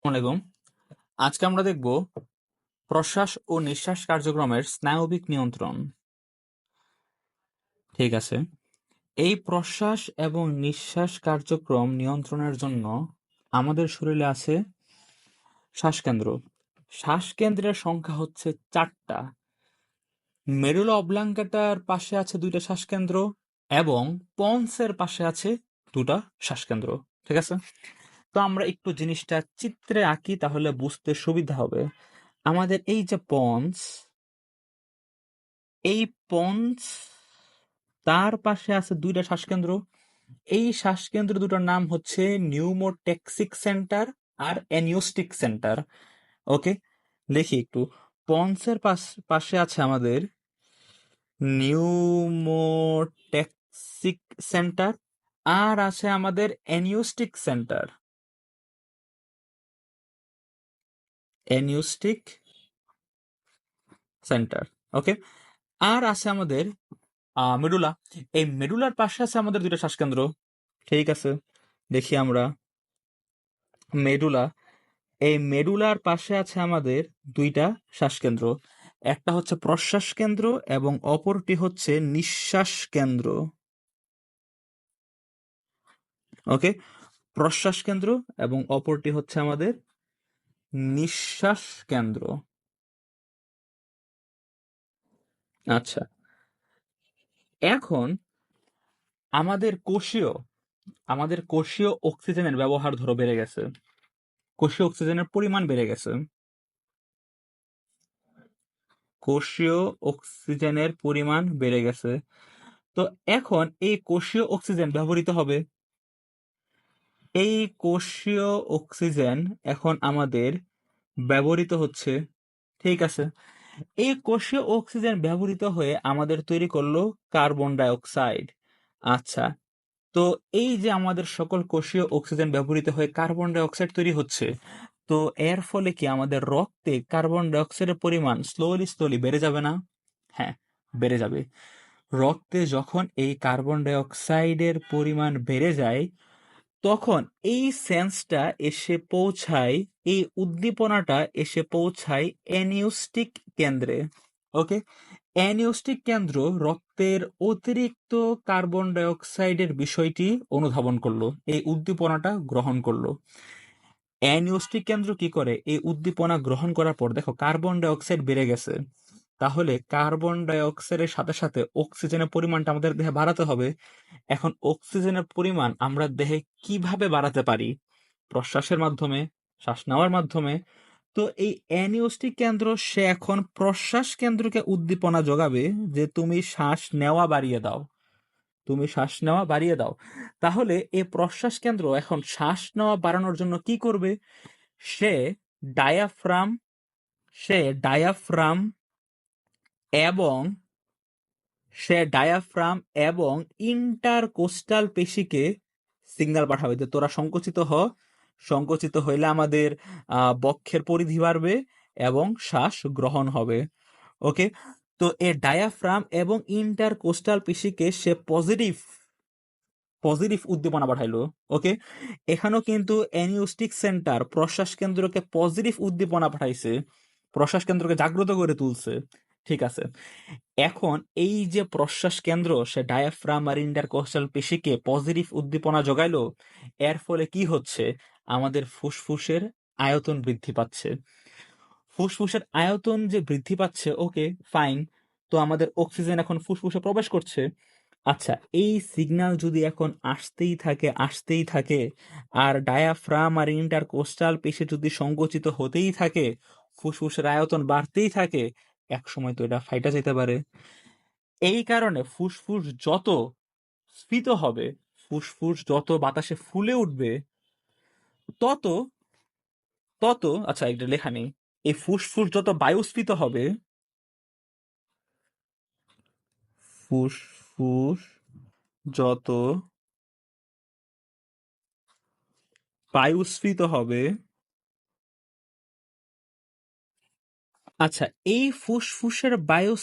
আসসালামাইকুম আজকে আমরা দেখব প্রশ্বাস ও নিঃশ্বাস কার্যক্রমের স্নায়বিক নিয়ন্ত্রণ। ঠিক আছে। এই প্রশ্বাস এবং নিঃশ্বাস কার্যক্রম নিয়ন্ত্রণের জন্য আমাদের শরীরে আছে শ্বাসকেন্দ্র। শ্বাসকেন্দ্রের সংখ্যা হচ্ছে চারটা। মেরুলা অবলাঙ্কাটার পাশে আছে দুইটা শ্বাসকেন্দ্র এবং পন্সের পাশে আছে দুটা শ্বাসকেন্দ্র। ঠিক আছে? তো আমরা একটু জিনিসটা চিত্রে আঁকি তাহলে বুঝতে সুবিধা হবে। আমাদের এই যে পন্স এই পন্স তার পাশে আছে দুইটা শ্বাসকেন্দ্র। এই শ্বাসকেন্দ্র দুটোর নাম হচ্ছে নিউমোটেক্সিক সেন্টার আর অ্যানিওস্টিক সেন্টার। ওকে, দেখি একটু। পন্সের পাশে আছে আমাদের নিউমোটেক্সিক সেন্টার আর আছে আমাদের অ্যানিওস্টিক সেন্টার। অ্যানিউস্টিক সেন্টার ওকে আর আছে আমাদের মেডুলা এই মেডুলার পাশে আছে আমাদের দুইটা শ্বাসকেন্দ্র। ঠিক আছে? দেখি আমরা। মেডুলা এই মেডুলার পাশে আছে আমাদের দুইটা শ্বাসকেন্দ্র। একটা হচ্ছে প্রশ্বাস কেন্দ্র এবং অপরটি হচ্ছে নিঃশ্বাস কেন্দ্র। ওকে প্রশ্বাস কেন্দ্র এবং অপরটি হচ্ছে আমাদের নিঃশ্বাস কেন্দ্র আচ্ছা। এখন আমাদের কোষীয় আমাদের কোষীয় অক্সিজেনের ব্যবহার ধরো বেড়ে গেছে। কোষীয় অক্সিজেনের পরিমাণ বেড়ে গেছে। কোষীয় অক্সিজেনের পরিমাণ বেড়ে গেছে। তো এখন এই কোষীয় অক্সিজেন ব্যবহৃত হবে এই কোষীয় অক্সিজেন এখন আমাদের ব্যবহৃত হচ্ছে। ঠিক আছে? এই কোষীয় অক্সিজেন ব্যবহৃত হয়ে আমাদের তৈরি করল কার্বন ডাইঅক্সাইড। আচ্ছা তো এই যে আমাদের সকল কোষীয় অক্সিজেন ব্যবহৃত হয়ে কার্বন ডাইঅক্সাইড তৈরি হচ্ছে, তো এর ফলে কি আমাদের রক্তে কার্বন ডাইঅক্সাইডের পরিমাণ স্লোলি স্লোলি বেড়ে যাবে না? হ্যাঁ বেড়ে যাবে। রক্তে যখন এই কার্বন ডাইঅক্সাইডের পরিমাণ বেড়ে যায় তখন এই সেন্সটা এসে পৌঁছায়, এই উদ্দীপনাটা এসে পৌঁছায় অ্যানিউস্টিক কেন্দ্রে ওকে অ্যানিউস্টিক কেন্দ্র রক্তের অতিরিক্ত কার্বন ডাইঅক্সাইডের বিষয়টি অনুধাবন করল, এই উদ্দীপনাটা গ্রহণ করল। অ্যানিউস্টিক কেন্দ্র কি করে? এই উদ্দীপনা গ্রহণ করার পর দেখো কার্বন ডাইঅক্সাইড বেড়ে গেছে। তাহলে কার্বন ডাইঅক্সাইডের সাথে সাথে অক্সিজেনের পরিমাণটা আমাদের দেহে বাড়াতে হবে। এখন অক্সিজেনের পরিমাণ আমরা দেহে কীভাবে বাড়াতে পারি? প্রশ্বাসের মাধ্যমে, শ্বাস নেওয়ার মাধ্যমে। তো এই অ্যানিওস্টিক কেন্দ্র, সে এখন প্রশ্বাস কেন্দ্রকে উদ্দীপনা যোগাবে যে তুমি শ্বাস নেওয়া বাড়িয়ে দাও। তুমি শ্বাস নেওয়া বাড়িয়ে দাও। তাহলে এই প্রশ্বাস কেন্দ্র এখন শ্বাস নেওয়া বাড়ানোর জন্য কি করবে? সে ডায়াফ্রাম সে ডায়াফ্রাম এবং সে ডায়াফ্রাম এবং ইন্টারকোস্টাল পেশিকে সিগন্যাল পাঠাবে যে তোরা সংকুচিত হ। সংকুচিত হইলে আমাদের বক্ষের পরিধি বাড়বে এবং শ্বাস গ্রহণ হবে। ওকে তো এ ডায়াফ্রাম এবং ইন্টারকোস্টাল পেশিকে সে পজিটিভ পজিটিভ উদ্দীপনা পাঠাইলো। ওকে এখানেও কিন্তু অ্যানিউস্টিক সেন্টার প্রশ্বাস কেন্দ্রকে পজিটিভ উদ্দীপনা পাঠাইছে। প্রশ্বাস কেন্দ্রকে জাগ্রত করে তুলছে। ঠিক আছে। এখন এই যে প্রশ্বাস কেন্দ্র, সে ডায়াফ্রাম আর ইন্টারকোস্টাল পেশিকে পজিটিভ উদ্দীপনা যোগাইলো, এর ফলে কি হচ্ছে? আমাদের ফুসফুসের আয়তন বৃদ্ধি পাচ্ছে। ফুসফুসের আয়তন যে বৃদ্ধি পাচ্ছে ওকে ফাইন তো আমাদের অক্সিজেন এখন ফুসফুসে প্রবেশ করছে। আচ্ছা এই সিগন্যাল যদি এখন আসতেই থাকে আসতেই থাকে, আর ডায়াফ্রাম আর ইন্টারকোস্টাল পেশি যদি সংকুচিত হতেই থাকে, ফুসফুসের আয়তন বাড়তেই থাকে এক সময় তো এটা ফাইটা যেতে পারে। এই কারণে ফুসফুস যত স্ফীত হবে, ফুসফুস যত বাতাসে ফুলে উঠবে, তত তত আচ্ছা একটা লেখা নেই, এই ফুসফুস যত বায়ুস্ফীত হবে, ফুসফুস যত বায়ুস্ফীত হবে আচ্ছা এই ফুসফুসের বায়ু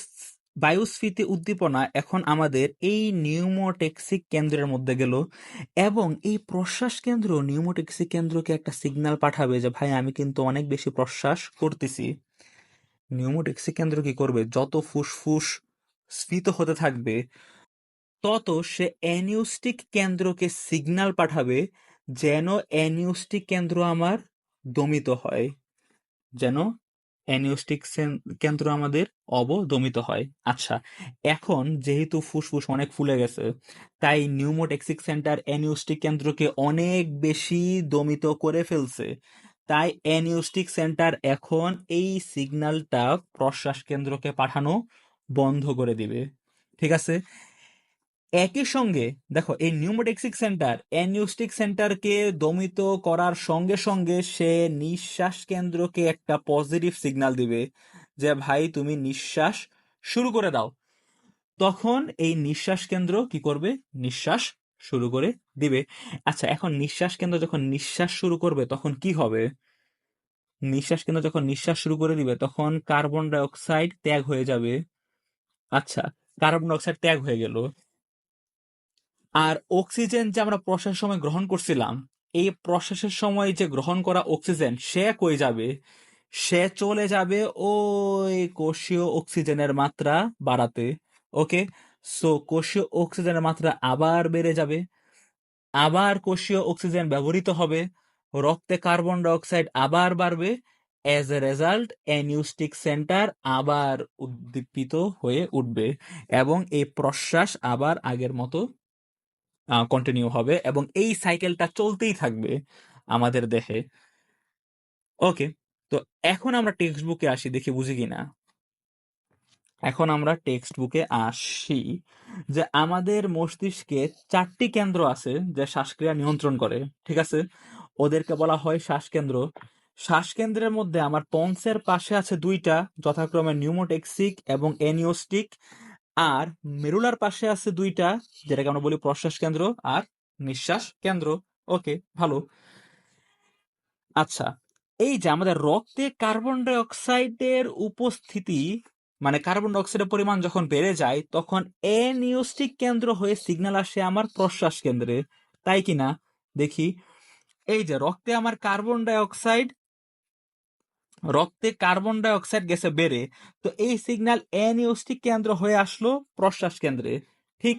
বায়ুস্ফীতি উদ্দীপনা এখন আমাদের এই নিউমোটেক্সিক কেন্দ্রের মধ্যে গেল এবং এই প্রশ্বাস কেন্দ্র, নিউমোটেক্সিক কেন্দ্রকে একটা সিগনাল পাঠাবে যে, ভাই, আমি কিন্তু অনেক বেশি প্রশ্বাস করতেছি। নিউমোটেক্সিক কেন্দ্র কি করবে? যত ফুসফুস স্ফীত হতে থাকবে, তত সে অ্যানিউস্টিক কেন্দ্রকে সিগনাল পাঠাবে যেন অ্যানিউস্টিক কেন্দ্র আমার দমিত হয়, যেন অ্যানিউস্টিক কেন্দ্র আমাদের অবদমিত হয়। আচ্ছা এখন যেহেতু ফুসফুস অনেক ফুলে গেছে, তাই নিউমোটেক্সিক সেন্টার অ্যানিউস্টিক কেন্দ্রকে অনেক বেশি দমিত করে ফেলছে। তাই অ্যানিউস্টিক সেন্টার এখন এই সিগন্যালটা প্রশ্বাস কেন্দ্রকে পাঠানো বন্ধ করে দিবে। ঠিক আছে? একই সঙ্গে, দেখো, এই নিউমোটেক্সিক সেন্টার অ্যানিউস্টিক সেন্টারকে দমিত করার সঙ্গে সঙ্গে সে নিঃশ্বাস কেন্দ্রকে একটা পজিটিভ সিগন্যাল দিবে যে, ভাই, তুমি নিঃশ্বাস শুরু করে দাও। তখন এই নিঃশ্বাস কেন্দ্র কি করবে? নিঃশ্বাস শুরু করে দিবে। আচ্ছা এখন নিঃশ্বাস কেন্দ্র যখন নিঃশ্বাস শুরু করবে, তখন কি হবে? নিঃশ্বাস কেন্দ্র যখন নিঃশ্বাস শুরু করে দিবে, তখন কার্বন ডাইঅক্সাইড ত্যাগ হয়ে যাবে। আচ্ছা কার্বন ডাইঅক্সাইড ত্যাগ হয়ে গেল। আর অক্সিজেন যে আমরা প্রশ্বাসের সময় গ্রহণ করছিলাম, এই প্রশ্বাসের সময় যে গ্রহণ করা অক্সিজেন, সে কই যাবে? সে চলে যাবে ওই কোষীয় অক্সিজেনের মাত্রা বাড়াতে, ওকে? সো কোষীয় অক্সিজেনের মাত্রা আবার বেড়ে যাবে, আবার কোষীয় অক্সিজেন ব্যবহৃত হবে, রক্তে কার্বন ডাইঅক্সাইড আবার বাড়বে as a result apneustic centre আবার উদ্দীপিত হয়ে উঠবে এবং এই প্রশ্বাস আবার আগের মতো কন্টিনিউ হবে এবং এই সাইকেলটা চলতেই থাকবে আমাদের দেহে। ওকে তো এখন আমরা টেক্সট বুকে আসি, দেখি বুঝি কিনা? এখন আমরা টেক্সট বুকে আসি যে আমাদের মস্তিষ্কে চারটি কেন্দ্র আছে যে শ্বাসক্রিয়া নিয়ন্ত্রণ করে, ঠিক আছে? ওদেরকে বলা হয় শ্বাসকেন্দ্র। শ্বাসকেন্দ্রের মধ্যে আমার পন্সের পাশে আছে দুইটা, যথাক্রমে নিউমোটেক্সিক এবং এনিওস্টিক আর মেরুলার পাশে আছে দুইটা, যেটাকে আমরা বলি প্রশ্বাস কেন্দ্র আর নিঃশ্বাস কেন্দ্র। ওকে, ভালো। আচ্ছা এই যে আমাদের রক্তে কার্বন ডাইঅক্সাইডের উপস্থিতি মানে কার্বন ডাইঅক্সাইডের পরিমাণ যখন বেড়ে যায়, তখন এনিওস্টিক কেন্দ্র হয়ে সিগন্যাল আসে আমার প্রশ্বাস কেন্দ্রে। তাই কি না দেখি। এই যে রক্তে আমার কার্বন ডাইঅক্সাইড রক্তে কার্বন ডাইঅক্সাইড গেছে বেড়ে, তো এই সিগন্যাল অ্যানিওস্টিক কেন্দ্র হয়ে আসলো প্রশ্বাস কেন্দ্রে। ঠিক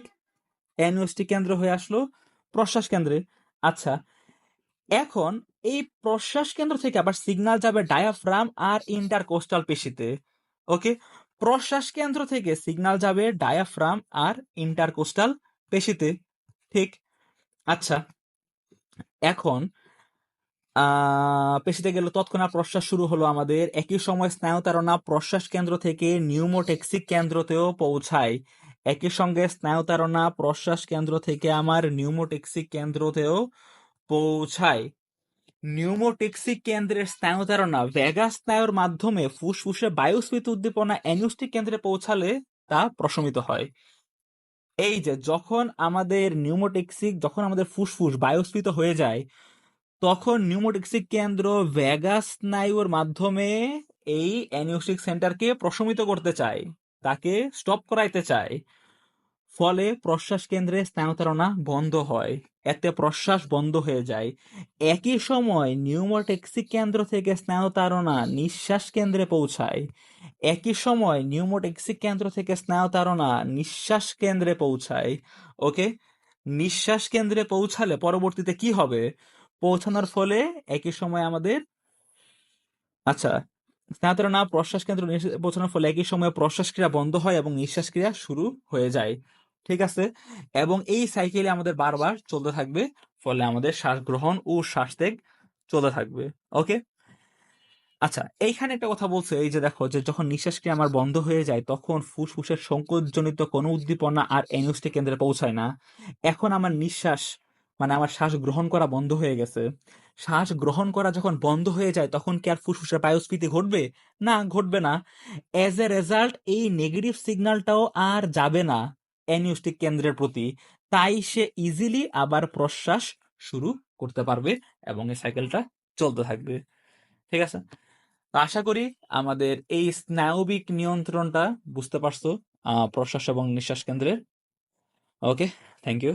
অ্যানিওস্টিক কেন্দ্র হয়ে আসলো প্রশ্বাস কেন্দ্রে। আচ্ছা এখন এই প্রশ্বাস কেন্দ্র থেকে আবার সিগনাল যাবে ডায়াফ্রাম আর ইন্টারকোস্টাল পেশিতে। ওকে প্রশ্বাস কেন্দ্র থেকে সিগনাল যাবে ডায়াফ্রাম আর ইন্টারকোস্টাল পেশিতে। ঠিক আচ্ছা এখন পেশিতে গেলে তৎক্ষণাৎ প্রশ্বাস শুরু হলো আমাদের। একই সময় স্নায়ুতারণা প্রশ্বাস কেন্দ্র থেকে নিউমোটেক্সিক কেন্দ্রতেও পৌঁছায়। একই সঙ্গে স্নায়ুতারণা প্রশ্বাস কেন্দ্র থেকে আমার নিউমোটেক্সিক কেন্দ্রতেও পৌঁছায়। নিউমোটেক্সিক কেন্দ্রের স্নায়ুতারণা ভেগা স্নায়ুর মাধ্যমে ফুসফুসে বায়ুস্ফীত উদ্দীপনা অ্যানিউস্টিক কেন্দ্রে পৌঁছালে তা প্রশমিত হয়। এই যে, যখন আমাদের নিউমোটেক্সিক যখন আমাদের ফুসফুস বায়ুস্ফীত হয়ে যায় তখন নিউমোটেক্সিক কেন্দ্র ভ্যাগাস স্নায়ুর মাধ্যমে এই অ্যানিউস্টিক সেন্টারকে প্রশমিত করতে চায়। তাকে স্টপ করাইতে চায়। ফলে প্রশ্বাস কেন্দ্রে স্নায়ুতারণা বন্ধ হয়। এতে প্রশ্বাস বন্ধ হয়ে যায়। একই সময় নিউমোটেক্সিক কেন্দ্র থেকে স্নায়ুতারণা নিঃশ্বাস কেন্দ্রে পৌঁছায়। একই সময় নিউমোটেক্সিক কেন্দ্র থেকে স্নায়ুতারণা নিঃশ্বাস কেন্দ্রে পৌঁছায়। ওকে নিঃশ্বাস কেন্দ্রে পৌঁছালে পরবর্তীতে কি হবে? পৌঁছানোর ফলে একই সময় আমাদের আচ্ছা স্নায়ুতারণা প্রশ্বাস কেন্দ্র পৌঁছানোর ফলে একই সময় প্রশ্বাস ক্রিয়া বন্ধ হয় এবং নিঃশ্বাস ক্রিয়া শুরু হয়ে যায়। ঠিক আছে? এবং এই সাইকেলে আমাদের বারবার চলতে থাকবে, ফলে আমাদের শ্বাস গ্রহণ ও শ্বাস ত্যাগ চলতে থাকবে। ওকে আচ্ছা এইখানে একটা কথা বলছে, এই যে দেখো, যে যখন নিঃশ্বাস ক্রিয়া আমার বন্ধ হয়ে যায়, তখন ফুসফুসের সংকোচজনিত কোনো উদ্দীপনা আর এনিউস্টিক কেন্দ্রে পৌঁছায় না। এখন আমার নিঃশ্বাস মানে আমার শ্বাস গ্রহণ করা বন্ধ হয়ে গেছে। শ্বাস গ্রহণ করা যখন বন্ধ হয়ে যায়, তখন কি আর ফুসফুসের বায়ুস্ফীতি ঘটবে? না ঘটবে না। এজ এ রেজাল্ট এই নেগেটিভ সিগন্যালটাও আর যাবে না অ্যানিউস্টিক কেন্দ্রের প্রতি। তাই সে ইজিলি আবার প্রশ্বাস শুরু করতে পারবে এবং এই সাইকেলটা চলতে থাকবে। ঠিক আছে? তো আশা করি আমাদের এই স্নায়বিক নিয়ন্ত্রণটা বুঝতে পারছ প্রশ্বাস এবং নিঃশ্বাস কেন্দ্রের। Okay thank you